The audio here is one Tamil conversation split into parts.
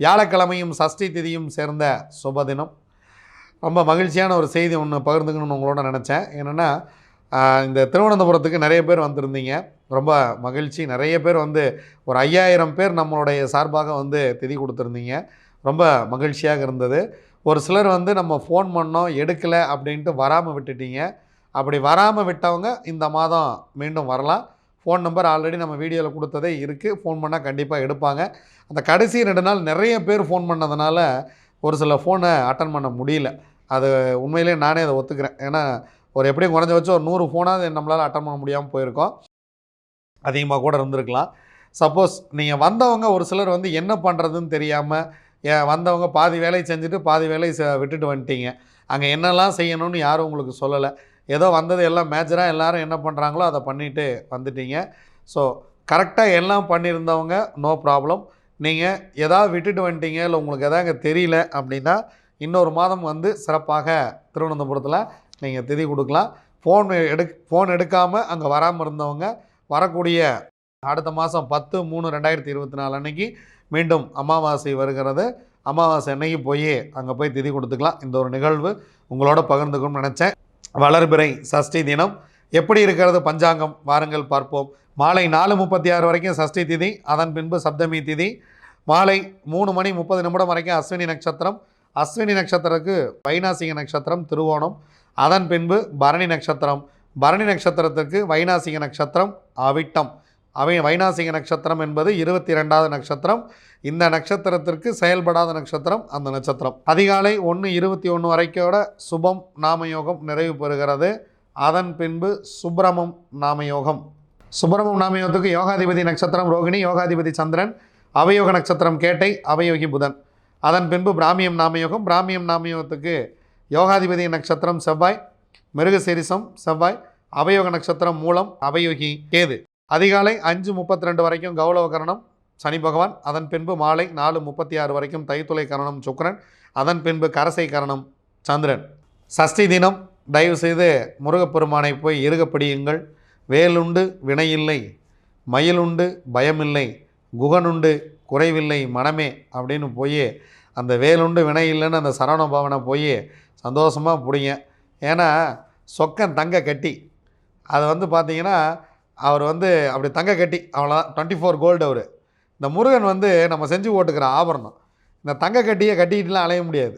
வியாழக்கிழமையும் சஷ்டி திதியும் சேர்ந்த சுப தினம் ரொம்ப மகிழ்ச்சியான ஒரு செய்தி ஒன்று பகிர்ந்துக்கணும்னு உங்களோட நினச்சேன். என்னென்னா இந்த திருவனந்தபுரத்துக்கு நிறைய பேர் வந்திருந்தீங்க. ரொம்ப மகிழ்ச்சி. நிறைய பேர் வந்து ஒரு ஐயாயிரம் பேர் நம்மளுடைய சார்பாக வந்து திதி கொடுத்துருந்தீங்க. ரொம்ப மகிழ்ச்சியாக இருந்தது. ஒரு சிலர் வந்து நம்ம ஃபோன் பண்ணோம் எடுக்கலை அப்படின்ட்டு வராமல் விட்டுட்டீங்க. அப்படி வராமல் விட்டவங்க இந்த மாதம் மீண்டும் வரலாம். ஃபோன் நம்பர் ஆல்ரெடி நம்ம வீடியோவில் கொடுத்ததே இருக்குது ஃபோன் பண்ணால் கண்டிப்பாக எடுப்பாங்க. அந்த கடைசி ரெண்டு நாள் நிறைய பேர் ஃபோன் பண்ணதுனால ஒரு சில ஃபோனை அட்டன் பண்ண முடியல. அது உண்மையிலே நானே அதை ஒத்துக்கிறேன். ஏன்னா ஒரு எப்படியும் குறைஞ்ச வச்சு ஒரு நூறு ஃபோனாக நம்மளால் அட்டன் பண்ண முடியாமல் போயிருக்கோம். அதிகமாக கூட இருந்திருக்கலாம். சப்போஸ் நீங்கள் வந்தவங்க ஒரு சிலர் வந்து என்ன பண்ணுறதுன்னு தெரியாமல் ஏன் வந்தவங்க பாதி வேலையை செஞ்சுட்டு பாதி வேலையை விட்டுட்டு வந்துட்டீங்க. அங்கே என்னெல்லாம் செய்யணும்னு யாரும் உங்களுக்கு சொல்லலை. ஏதோ வந்தது எல்லாம் மேஜராக எல்லாரும் என்ன பண்ணுறாங்களோ அதை பண்ணிவிட்டு வந்துட்டீங்க. ஸோ கரெக்டாக எல்லாம் பண்ணியிருந்தவங்க நோ ப்ராப்ளம் நீங்கள் எதாவது விட்டுட்டு வந்துட்டீங்க இல்லை உங்களுக்கு எதாவது இங்கே தெரியல அப்படின்னா இன்னொரு மாதம் வந்து சிறப்பாக திருவனந்தபுரத்தில் நீங்கள் திதி கொடுக்கலாம். ஃபோன் எடு ஃபோன் எடுக்காமல் அங்கே வராமல் இருந்தவங்க வரக்கூடிய அடுத்த மாதம் பத்து மூணு ரெண்டாயிரத்தி இருபத்தி நாலு அன்னைக்கு மீண்டும் அமாவாசை வருகிறது. அமாவாசை அன்னைக்கு போய் அங்கே போய் திதி கொடுத்துக்கலாம். இந்த ஒரு நிகழ்வு உங்களோட பகிர்ந்துக்கணும்னு நினச்சேன். வளர்பிறை சஷ்டி தினம். எப்படி இருக்கிறது பஞ்சாங்கம்? வாருங்கள் பார்ப்போம். மாலை நாலு முப்பத்தி ஆறு வரைக்கும் சஷ்டி திதி அதன் பின்பு சப்தமி திதி. மாலை மூணு மணி முப்பது நிமிடம் வரைக்கும் அஸ்வினி நட்சத்திரம். அஸ்வினி நட்சத்திரத்துக்கு வைனாசிக நட்சத்திரம் திருவோணம். அதன் பின்பு பரணி நட்சத்திரம். பரணி நட்சத்திரத்திற்கு வைனாசிக நட்சத்திரம் அவிட்டம் அவை வைனாசிக நட்சத்திரம் என்பது இருபத்தி ரெண்டாவது நட்சத்திரம். இந்த நட்சத்திரத்திற்கு செயல்படாத நட்சத்திரம் அந்த நட்சத்திரம். அதிகாலை ஒன்று இருபத்தி ஒன்று வரைக்கோட சுபம் நாமயோகம் நிறைவு பெறுகிறது. அதன் பின்பு சுப்பிரமம் நாமயோகம். சுப்பிரமம் நாமயோகத்துக்கு யோகாதிபதி நட்சத்திரம் ரோகிணி யோகாதிபதி சந்திரன் அவயோக நட்சத்திரம் கேட்டை அவயோகி புதன். அதன் பின்பு பிராமியம் நாமயோகம். பிராமியம் நாமயோகத்துக்கு யோகாதிபதி நட்சத்திரம் செவ்வாய். மிருகசீரிசம் செவ்வாய். அவயோக நட்சத்திரம் மூலம் அவயோகி கேது. அதிகாலை அஞ்சு முப்பத்தி ரெண்டு வரைக்கும் கௌளவ கரணம் சனி பகவான் அதன் பின்பு மாலை நாலு முப்பத்தி ஆறு வரைக்கும் தைத்துளை கரணம் சுக்கிரன் அதன் பின்பு கரசை கரணம் சந்திரன். சஷ்டி தினம் தயவு செய்து முருகப்பெருமானை போய் இருகப்படியுங்கள் வேலுண்டு வினையில்லை மயிலுண்டு பயமில்லை குகனுண்டு குறைவில்லை மனமே அப்படின்னு போய் அந்த வேலுண்டு வினை இல்லைன்னு அந்த சரவண பவனை போய் சந்தோஷமாக பிடிங்க. ஏன்னா சொக்கன் தங்க கட்டி. அதை வந்து பார்த்தீங்கன்னா அவர் வந்து அப்படி தங்க கட்டி அவ்வளோதான் டுவெண்ட்டி ஃபோர் கோல்டு அவர். இந்த முருகன் வந்து நம்ம செஞ்சு போட்டுக்கிற ஆபரணம். இந்த தங்க கட்டியை கட்டிக்கிட்டுலாம் அலைய முடியாது.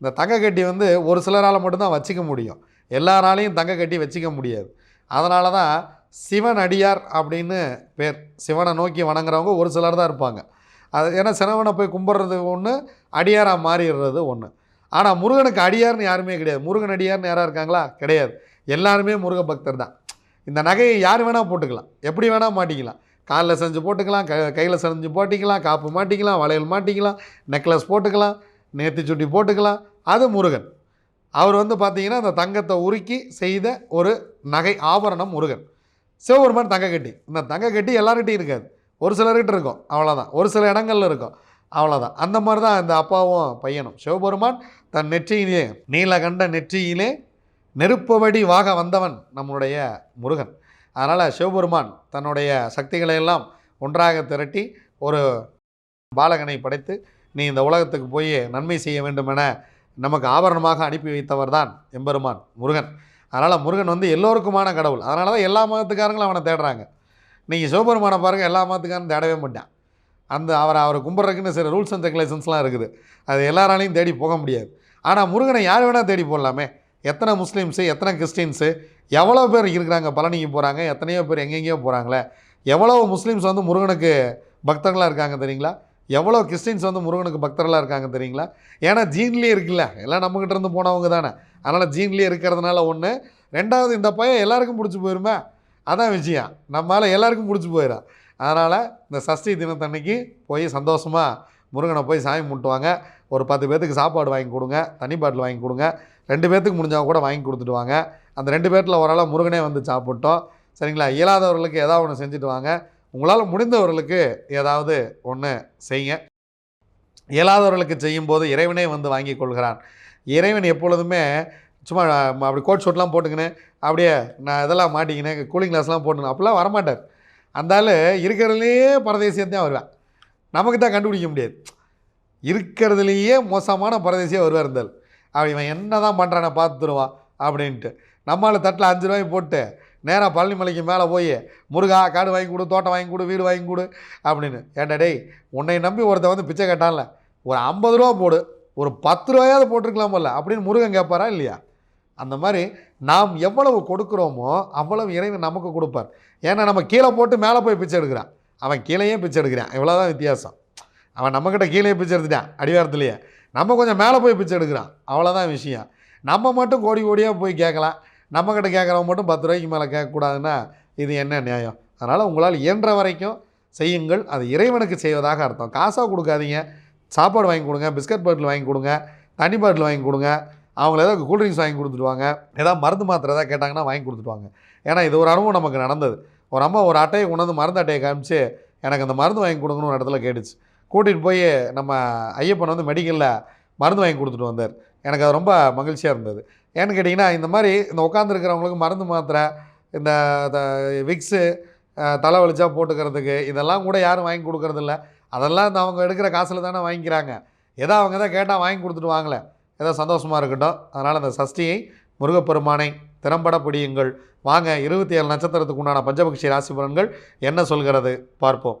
இந்த தங்க கட்டி வந்து ஒரு சிலரால் மட்டும்தான் வச்சுக்க முடியும். எல்லாராலையும் தங்க கட்டி வச்சுக்க முடியாது. அதனால தான் சிவன் அடியார் அப்படின்னு பேர். சிவனை நோக்கி வணங்குறவங்க ஒரு சிலர் தான் இருப்பாங்க. அது ஏன்னா சிவனை போய் கும்பிட்றது ஒன்று அடியாராக மாறிடுறது ஒன்று ஆனால் முருகனுக்கு அடியார்னு யாருமே கிடையாது. முருகன் அடியார்னு யாராக இருக்காங்களா? கிடையாது. எல்லாருமே முருக பக்தர் தான். இந்த நகையை யார் வேணால் போட்டுக்கலாம். எப்படி வேணால் மாட்டிக்கலாம். காலில் செஞ்சு போட்டுக்கலாம் க கையில் செஞ்சு போட்டிக்கலாம் காப்பு மாட்டிக்கலாம் வளையல் மாட்டிக்கலாம் நெக்லஸ் போட்டுக்கலாம் நேர்த்தி சுட்டி போட்டுக்கலாம். அது முருகன். அவர் வந்து பார்த்தீங்கன்னா அந்த தங்கத்தை உருக்கி செய்த ஒரு நகை ஆபரணம் முருகன். சிவபெருமான் தங்க கட்டி. இந்த தங்க கட்டி எல்லார்கிட்டையும் இருக்காது. ஒரு சிலர்கிட்ட இருக்கும். அவ்வளோதான் ஒரு சில இடங்கள்ல இருக்கும். அவ்வளோதான் அந்த மாதிரி தான் இந்த அப்பாவும் பையனும். சிவபெருமான் தன் நெற்றியிலே நீலகண்ட நெற்றியிலே நெருப்பவடி வாக வந்தவன் நம்மளுடைய முருகன். அதனால் சிவபெருமான் தன்னுடைய சக்திகளை எல்லாம் ஒன்றாக திரட்டி ஒரு பாலகனை படைத்து நீ இந்த உலகத்துக்கு போய் நன்மை செய்ய வேண்டுமென நமக்கு ஆபரணமாக அனுப்பி வைத்தவர் தான் எம்பெருமான் முருகன். அதனால் முருகன் வந்து எல்லோருக்குமான கடவுள். அதனால தான் எல்லா மதத்துக்காரங்களும் அவனை தேடுறாங்க. நீங்கள் சிவபெருமானை பாருங்கள் எல்லா மதத்துக்காரனும் தேடவே மாட்டான். அந்த அவரை அவரை கும்பிட்றதுக்குன்னு சில ரூல்ஸ் அண்ட் ரெகுலேஷன்ஸ்லாம் இருக்குது. அது எல்லாராலையும் தேடி போக முடியாது. ஆனால் முருகனை யார் வேணால் தேடி போடலாமே. எத்தனை முஸ்லீம்ஸு எத்தனை கிறிஸ்டின்ஸு எவ்வளோ பேர் இருக்கிறாங்க பழனிக்கு போகிறாங்க எத்தனையோ பேர் எங்கெங்கேயோ போகிறாங்களே எவ்வளோ முஸ்லீம்ஸ் வந்து முருகனுக்கு பக்தர்களாக இருக்காங்க தெரியுங்களா? எவ்வளோ கிறிஸ்டின்ஸ் வந்து முருகனுக்கு பக்தர்களாக இருக்காங்க தெரியுங்களா? ஏன்னா ஜீன்லேயே இருக்குல்ல எல்லாம் நம்மக்கிட்ட இருந்து போனவங்க தானே. அதனால் ஜீன்லேயே இருக்கிறதுனால ஒன்று ரெண்டாவது இந்த பையன் எல்லாருக்கும் பிடிச்சி போயிருமே அதான் விஷயம் நம்மளால் எல்லாருக்கும் பிடிச்சி போயிடும் அதனால் இந்த சஷ்டி தினத்தன்னைக்கு போய் சந்தோஷமாக முருகனை போய் சாமி கும்பிட்டுவாங்க. ஒரு பத்து பேர்த்துக்கு சாப்பாடு வாங்கி கொடுங்க தண்ணி பாட்டில் வாங்கி கொடுங்க. ரெண்டு பேர்த்துக்கு முடிஞ்சவங்க கூட வாங்கி கொடுத்துட்டு வாங்க. அந்த ரெண்டு பேர்த்தில் ஓரளவு முருகனே வந்து சாப்பிட்டோம். சரிங்களா? இயலாதவர்களுக்கு ஏதாவது ஒன்று செஞ்சுட்டு வாங்க. உங்களால் முடிந்தவர்களுக்கு ஏதாவது ஒன்று செய்யுங்க. இயலாதவர்களுக்கு செய்யும்போது இறைவனே வந்து வாங்கி கொள்கிறான். இறைவன் எப்பொழுதுமே சும்மா அப்படி கோட் ஷூட்லாம் போட்டுக்கின்னு அப்படியே நான் இதெல்லாம் மாட்டிக்கினேன் கூலிங் கிளாஸ்லாம் போட்டுக்கணும் அப்படிலாம் வரமாட்டார். அந்த இருக்கிறதுலையே பரதேசியத்தான் வருவேன். நமக்கு தான் கண்டுபிடிக்க முடியாது. இருக்கிறதுலையே மோசமான பரதேசியாக வருவார் இருந்தால் அவன் இவன் என்ன தான் பண்ணுறான பார்த்துருவான் அப்படின்ட்டு. நம்மளால் தட்டில் அஞ்சு ரூபாய் போட்டு நேராக பழனிமலைக்கு மேலே போய் முருகா காடு வாங்கி கொடு தோட்டம் வாங்கி கொடு வீடு வாங்கி கொடு அப்படின்னு. ஏன்டா டேய் உன்னை நம்பி ஒருத்தன் வந்து பிச்சை கேட்டான்ல ஒரு ஐம்பது ரூபா போடு ஒரு பத்து ரூபாயாவது போட்டிருக்கலாமல்ல அப்படின்னு முருகன் கேட்பாரா இல்லையா? அந்த மாதிரி நாம் எவ்வளவு கொடுக்குறோமோ அவ்வளவு இறைவன் நமக்கு கொடுப்பார். ஏன்னா நம்ம கீழே போட்டு மேலே போய் பிச்சை எடுக்கிறான். அவன் கீழேயே பிச்சை எடுக்கிறான். இவ்வளோதான் வித்தியாசம். அவன் நம்மக்கிட்ட கீழே பிச்சை எடுத்துட்டான் அடிவாரத்துலேயே. நம்ம கொஞ்சம் மேலே போய் பிச்சை எடுக்கிறான். அவ்வளோதான் விஷயம். நம்ம மட்டும் கோடி கோடியாக போய் கேட்கலாம். நம்மக்கிட்ட கேட்குறவங்க மட்டும் பத்து ரூபாய்க்கு மேலே கேட்கக்கூடாதுன்னா இது என்ன நியாயம்? அதனால் உங்களால் இயன்ற வரைக்கும் செய்யுங்கள். அது இறைவனுக்கு செய்வதாக அர்த்தம். காசாக கொடுக்காதீங்க. சாப்பாடு வாங்கி கொடுங்க பிஸ்கட் பாட்டில் வாங்கி கொடுங்க தண்ணி பாட்டில் வாங்கி கொடுங்க. அவங்கள ஏதாவது கூல்ட்ரிங்க்ஸ் வாங்கி கொடுத்துடுவாங்க. ஏதாவது மருந்து மாத்திரை ஏதாவது கேட்டாங்கன்னா வாங்கி கொடுத்துடுவாங்க. ஏன்னா இது ஒரு அனுபவம் நமக்கு நடந்தது. ஒரு அம்மா ஒரு அட்டையை கொண்டு வந்து மருந்து அட்டையை காமிச்சு எனக்கு அந்த மருந்து வாங்கி கொடுங்கன்னு ஒரு இடத்துல கேட்டுச்சு. கூட்டிகிட்டு போய் நம்ம ஐயப்பன் வந்து மெடிக்கலில் மருந்து வாங்கி கொடுத்துட்டு வந்தார். எனக்கு அது ரொம்ப மகிழ்ச்சியாக இருந்தது. ஏன்னு கேட்டிங்கன்னா இந்த மாதிரி இந்த உட்காந்துருக்கிறவங்களுக்கு மருந்து மாத்திரை இந்த த- விக்ஸு தலை வலிச்சா போட்டுக்கிறதுக்கு இதெல்லாம் கூட யாரும் வாங்கி கொடுக்கறதில்ல அதெல்லாம் இந்த அவங்க எடுக்கிற காசில் தானே வாங்கிக்கிறாங்க. ஏதோ அவங்க தான் கேட்டால் வாங்கி கொடுத்துட்டு வாங்கல. ஏதோ சந்தோஷமாக இருக்கட்டும். அதனால் அந்த சஷ்டியை முருகப்பெருமானை திறம்பட பிடியுங்கள். வாங்க இருபத்தி ஏழு நட்சத்திரத்துக்கு உண்டான பஞ்சபக்ஷி ராசி பலன்கள் என்ன சொல்கிறது? பார்ப்போம்.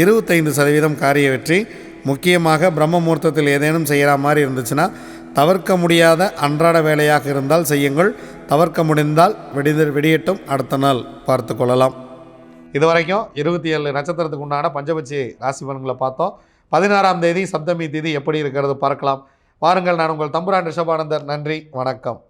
இருபத்தைந்து சதவீதம் காரிய வெற்றி. முக்கியமாக பிரம்ம முகூர்த்தத்தில் ஏதேனும் செய்கிற மாதிரி இருந்துச்சுன்னா தவிர்க்க முடியாத அன்றாட வேலையாக இருந்தால் செய்யுங்கள். தவிர்க்க முடிந்தால் வெடிது வெடியட்டும். அடுத்த நாள் பார்த்து கொள்ளலாம். இது வரைக்கும் இருபத்தி ஏழு நட்சத்திரத்துக்கு உண்டான பஞ்சபட்சி ராசி பலன்களை பார்த்தோம். பதினாறாம் தேதி சப்தமி தேதி எப்படி இருக்கிறது பார்க்கலாம். வாருங்கள் நான் உங்கள் தம்புரான் ரிஷபானந்தர். நன்றி வணக்கம்.